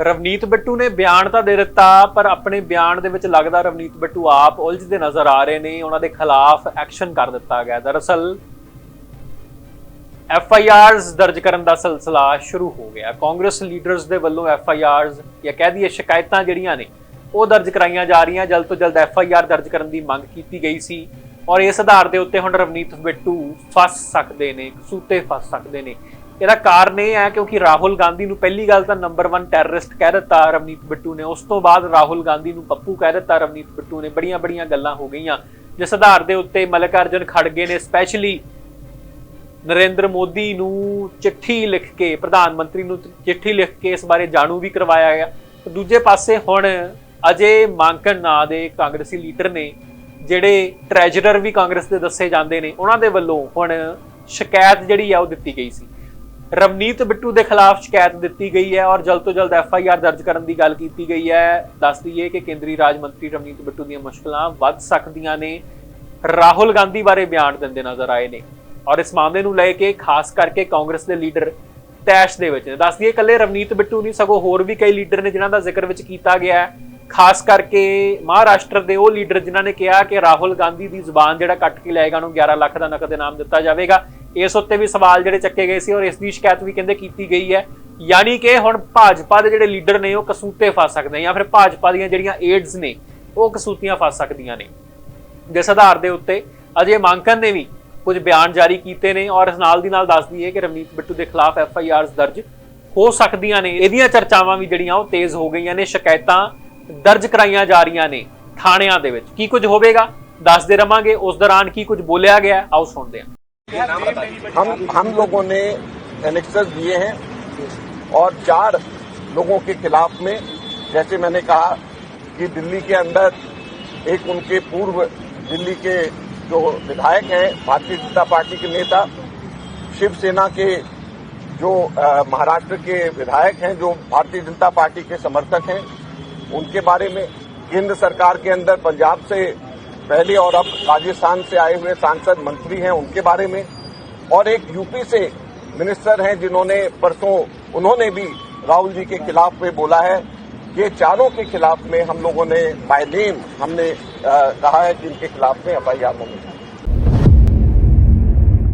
ਰਵਨੀਤ ਬਿੱਟੂ ਨੇ ਬਿਆਨ ਤਾਂ ਦੇ ਦਿੱਤਾ, ਪਰ ਆਪਣੇ ਬਿਆਨ ਦੇ ਵਿੱਚ ਲੱਗਦਾ ਰਵਨੀਤ ਬਿੱਟੂ ਆਪ ਉਲਝਦੇ ਨਜ਼ਰ ਆ ਰਹੇ ਨੇ, ਉਹਨਾਂ ਦੇ ਖਿਲਾਫ ਐਕਸ਼ਨ ਕਰ ਦਿੱਤਾ ਗਿਆ ਦਰਅਸਲ, ਐਫ ਆਈ ਆਰਸ ਦਰਜ ਕਰਨ ਦਾ ਸਿਲਸਿਲਾ ਸ਼ੁਰੂ ਹੋ ਗਿਆ ਕਾਂਗਰਸ ਲੀਡਰਸ ਦੇ ਵੱਲੋਂ ਐਫ ਆਈ ਆਰਸ ਜਾਂ ਕਹਿ ਦਈਏ ਸ਼ਿਕਾਇਤਾਂ ਜਿਹੜੀਆਂ ਨੇ, ਉਹ ਦਰਜ ਕਰਾਈਆਂ ਜਾ ਰਹੀਆਂ। ਜਲਦ ਤੋਂ ਜਲਦ ਐਫ ਆਈ ਆਰ ਦਰਜ ਕਰਨ ਦੀ ਮੰਗ ਕੀਤੀ ਗਈ ਸੀ ਔਰ ਇਸ ਆਧਾਰ ਦੇ ਉੱਤੇ ਹੁਣ ਰਵਨੀਤ ਬਿੱਟੂ ਫਸ ਸਕਦੇ ਨੇ, ਕਸੂਤੇ ਫਸ ਸਕਦੇ ਨੇ। ਇਹਦਾ ਕਾਰਨ ਇਹ ਹੈ ਕਿਉਂਕਿ ਰਾਹੁਲ ਗਾਂਧੀ ਨੂੰ ਪਹਿਲੀ ਗੱਲ ਤਾਂ ਨੰਬਰ 1 ਟੈਰਰਿਸਟ ਕਹਿ ਦਿੱਤਾ ਰਵਨੀਤ ਬਿੱਟੂ ਨੇ। ਉਸ ਤੋਂ ਬਾਅਦ ਰਾਹੁਲ ਗਾਂਧੀ ਨੂੰ ਪੱਪੂ ਕਹਿ ਦਿੱਤਾ ਰਵਨੀਤ ਬਿੱਟੂ ਨੇ। ਬੜੀਆਂ ਬੜੀਆਂ ਗੱਲਾਂ ਹੋ ਗਈਆਂ। ਜਿਸ ਆਧਾਰ ਦੇ ਉੱਤੇ ਮਲਕ ਅਰਜਨ ਖੜਗੇ ਨੇ ਸਪੈਸ਼ਲੀ ਨਰਿੰਦਰ ਮੋਦੀ ਨੂੰ ਚਿੱਠੀ ਲਿਖ ਕੇ, ਪ੍ਰਧਾਨ ਮੰਤਰੀ ਨੂੰ ਚਿੱਠੀ ਲਿਖ ਕੇ ਇਸ ਬਾਰੇ ਜਾਣੂ ਵੀ ਕਰਵਾਇਆ ਗਿਆ। ਦੂਜੇ ਪਾਸੇ ਹੁਣ ਅਜੇ ਮਾਂਕਨ ਨਾਂ ਦੇ ਕਾਂਗਰਸੀ ਲੀਡਰ ਨੇ, ਜਿਹੜੇ ਟ੍ਰੈਜਰਰ ਵੀ ਕਾਂਗਰਸ ਦੇ ਦੱਸੇ ਜਾਂਦੇ ਨੇ, ਉਹਨਾਂ ਦੇ ਵੱਲੋਂ ਹੁਣ ਸ਼ਿਕਾਇਤ ਜਿਹੜੀ ਆ ਉਹ ਦਿੱਤੀ ਗਈ ਸੀ। ਰਵਨੀਤ ਬਿੱਟੂ ਦੇ ਖਿਲਾਫ ਸ਼ਿਕਾਇਤ ਦਿੱਤੀ ਗਈ ਹੈ ਔਰ ਜਲਦ ਤੋਂ ਜਲਦ ਐਫ ਆਈ ਆਰ ਦਰਜ ਕਰਨ ਦੀ ਗੱਲ ਕੀਤੀ ਗਈ ਹੈ। ਦੱਸ ਦਈਏ ਕਿ ਕੇਂਦਰੀ ਰਾਜ ਮੰਤਰੀ ਰਵਨੀਤ ਬਿੱਟੂ ਦੀਆਂ ਮੁਸ਼ਕਲਾਂ ਵੱਧ ਸਕਦੀਆਂ ਨੇ। ਰਾਹੁਲ ਗਾਂਧੀ ਬਾਰੇ ਬਿਆਨ ਦਿੰਦੇ ਨਜ਼ਰ ਆਏ ਨੇ ਔਰ ਇਸ ਮਾਮਲੇ ਨੂੰ ਲੈ ਕੇ ਖਾਸ ਕਰਕੇ ਕਾਂਗਰਸ ਦੇ ਲੀਡਰ ਤੈਸ਼ ਦੇ ਵਿੱਚ ਨੇ। ਦੱਸ ਦਈਏ ਇਕੱਲੇ ਰਵਨੀਤ ਬਿੱਟੂ ਨਹੀਂ, ਸਗੋਂ ਹੋਰ ਵੀ ਕਈ ਲੀਡਰ ਨੇ ਜਿਨ੍ਹਾਂ ਦਾ ਜ਼ਿਕਰ ਵਿੱਚ ਕੀਤਾ ਗਿਆ ਹੈ। ਖਾਸ ਕਰਕੇ ਮਹਾਰਾਸ਼ਟਰ ਦੇ ਉਹ ਲੀਡਰ ਜਿਨ੍ਹਾਂ ਨੇ ਕਿਹਾ ਕਿ ਰਾਹੁਲ ਗਾਂਧੀ ਦੀ ਜ਼ੁਬਾਨ ਜਿਹੜਾ ਕੱਟ ਕੇ ਲਏਗਾ ਉਹਨੂੰ 11 ਲੱਖ ਦਾ ਨਕਦ ਇਨਾਮ ਦਿੱਤਾ ਜਾਵੇਗਾ। ਇਸ ਉੱਤੇ ਵੀ ਸਵਾਲ ਜਿਹੜੇ ਚੱਕੇ ਗਏ ਸੀ ਔਰ ਇਸ ਦੀ ਸ਼ਿਕਾਇਤ ਵੀ ਕਹਿੰਦੇ ਕੀਤੀ ਗਈ ਹੈ। ਯਾਨੀ ਕਿ ਹੁਣ ਭਾਜਪਾ ਦੇ ਜਿਹੜੇ ਲੀਡਰ ਨੇ ਉਹ ਕਸੂਤੇ ਫਸ ਸਕਦੇ ਜਾਂ ਫਿਰ ਭਾਜਪਾ ਦੀਆਂ ਜਿਹੜੀਆਂ ਏਡਸ ਨੇ, ਉਹ ਕਸੂਤੀਆਂ ਫਸ ਸਕਦੀਆਂ ਨੇ। ਜਿਸ ਆਧਾਰ ਦੇ ਉੱਤੇ ਅਜੇ ਮਾਂਕਨ ਨੇ ਵੀ ਕੁਝ ਬਿਆਨ ਜਾਰੀ ਕੀਤੇ ਨੇ ਔਰ ਇਸ ਨਾਲ ਦੀ ਨਾਲ ਦੱਸਦੀ ਹੈ ਕਿ ਰਵਨੀਤ ਬਿੱਟੂ ਦੇ ਖਿਲਾਫ ਐਫ ਆਈ ਆਰਸ ਦਰਜ ਹੋ ਸਕਦੀਆਂ ਨੇ। ਇਹਦੀਆਂ ਚਰਚਾਵਾਂ ਵੀ ਜਿਹੜੀਆਂ ਉਹ ਤੇਜ਼ ਹੋ ਗਈਆਂ ਨੇ, ਸ਼ਿਕਾਇਤਾਂ ਦਰਜ ਕਰਾਈਆਂ ਜਾ ਰਹੀਆਂ ਨੇ ਥਾਣਿਆਂ ਦੇ ਵਿੱਚ। ਕੀ ਕੁਝ ਹੋਵੇਗਾ? ਦੱਸਦੇ ਰਵਾਂਗੇ। ਉਸ ਦੌਰਾਨ ਕੀ ਕੁਝ ਬੋਲਿਆ ਗਿਆ ਆਓ ਸੁਣਦੇ ਹਾਂ। हम हम लोगों ने एनेक्सर्स दिए हैं और चार लोगों के खिलाफ में, जैसे मैंने कहा कि दिल्ली के अंदर एक उनके पूर्व दिल्ली के जो विधायक हैं, भारतीय जनता पार्टी के नेता, शिवसेना के जो महाराष्ट्र के विधायक हैं, जो भारतीय जनता पार्टी के समर्थक हैं, उनके बारे में केंद्र सरकार के अंदर पंजाब से पहले और अब राजस्थान से आए हुए सांसद मंत्री हैं उनके बारे में। और एक यूपी से मिनिस्टर हैं जिन्होंने परसों उन्होंने भी राहुल जी के खिलाफ में बोला है। ये चारों के खिलाफ में हम लोगों ने बाय नेम हमने कहा है कि इनके खिलाफ में एफ़ एफआईआर होनी चाहिए